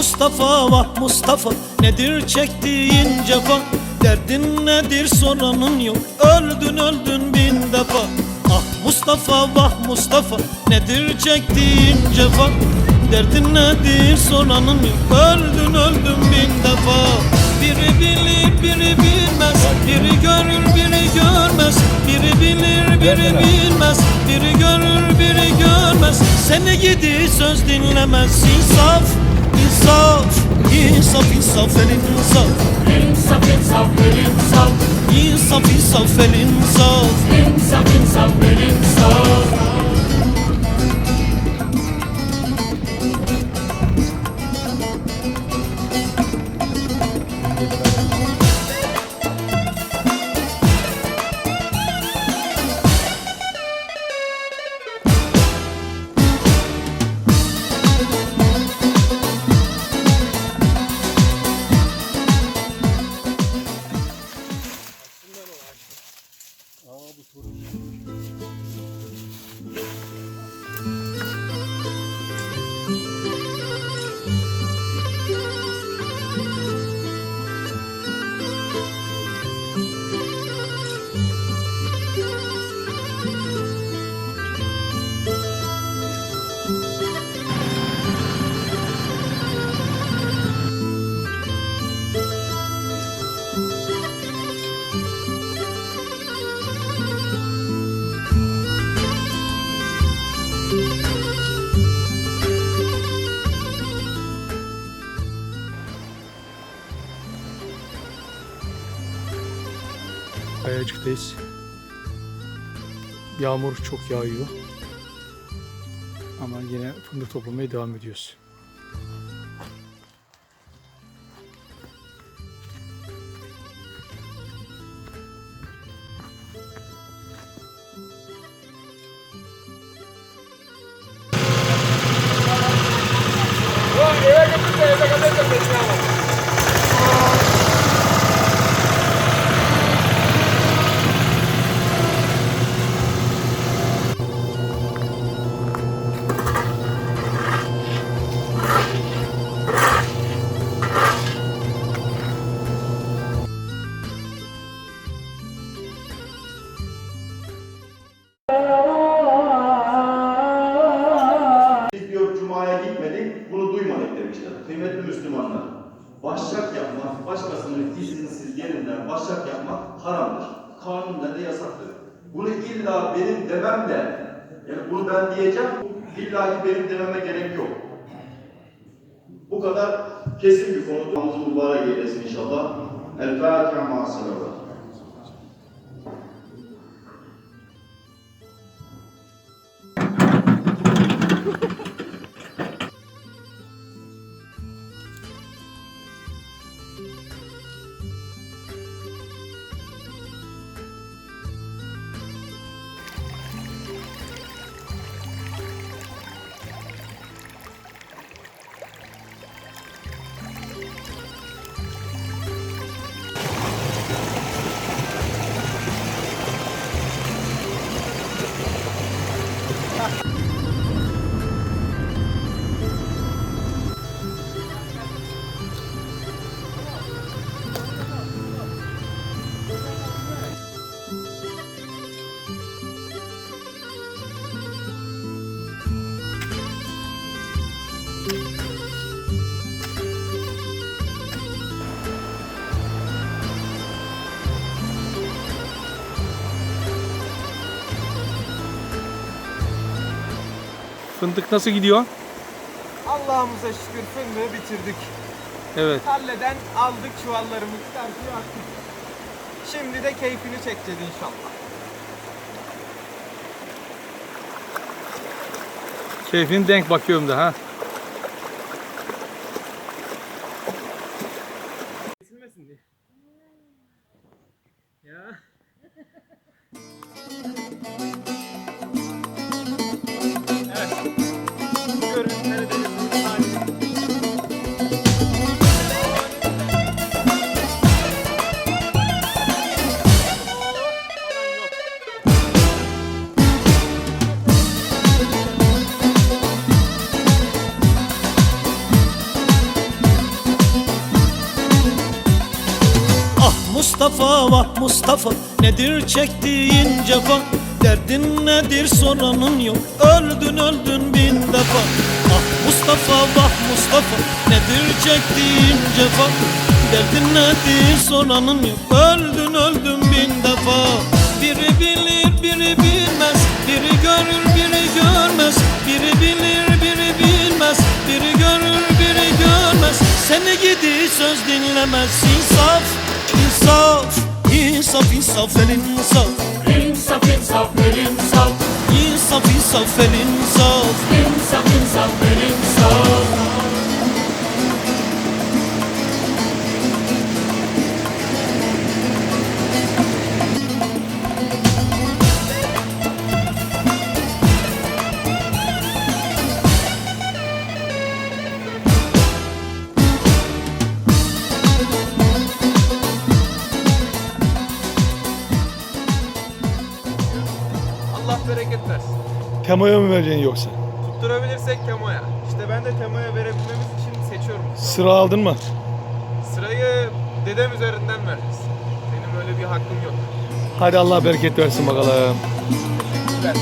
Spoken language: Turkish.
Mustafa vah Mustafa Nedir çektiğin cefa? Derdin nedir soranın yok Öldün öldün bin defa. Ah Mustafa vah Mustafa Nedir çektiğin cefa? Derdin nedir soranın yok Öldün öldün bin defa. Biri bilir biri bilmez Biri görür biri görmez. Biri bilir biri bilmez Biri görür biri görmez. Seni gidi söz dinlemez İnsaf insaf İnsaf insaf el insaf. İnsaf insaf ver insaf. İnsaf insaf el insaf. İnsaf insaf ver insaf do touro. Kayacık'tayız. Yağmur çok yağıyor. Ama yine fındık toplamaya devam ediyoruz. Kıymetli Müslümanlar, başak yapmak, başkasının izinsiz yerinden başak yapmak haramdır. Kanunda da yasaktır. Bunu illa benim demem de, yani bunu ben diyeceğim, illa ki benim dememe gerek yok. Bu kadar kesin bir konu. Mübarek eylesin inşallah. El Fatiha Fındık nasıl gidiyor? Allah'ımıza şükür fındığı bitirdik. Evet. Halleden aldık çuvallarımızı karşıya attık. Şimdi de keyfini çekeceğiz inşallah. Keyfin denk bakıyorum da ha. Mustafa vah Mustafa Nedir çektiğin cefa? Derdin nedir soranın yok Öldün öldün bin defa. Ah Mustafa vah Mustafa Nedir çektiğin cefa? Derdin nedir soranın yok Öldün öldün bin defa. Biri bilir biri bilmez Biri görür biri görmez. Biri bilir biri bilmez Biri görür biri görmez. Seni gidi söz dinlemez İnsaf insaf el insaf. İnsaf insaf ver insaf. İnsaf insaf el insaf Bereket versin. Temo'ya mı vereceksin yoksa? Tutturabilirsek Temo'ya. İşte ben de Temo'ya verebilmemiz için seçiyorum. Sıra aldın mı? Sırayı dedem üzerinden veririz. Benim öyle bir hakkım yok. Hadi Allah bereket versin bakalım. Teşekkürler.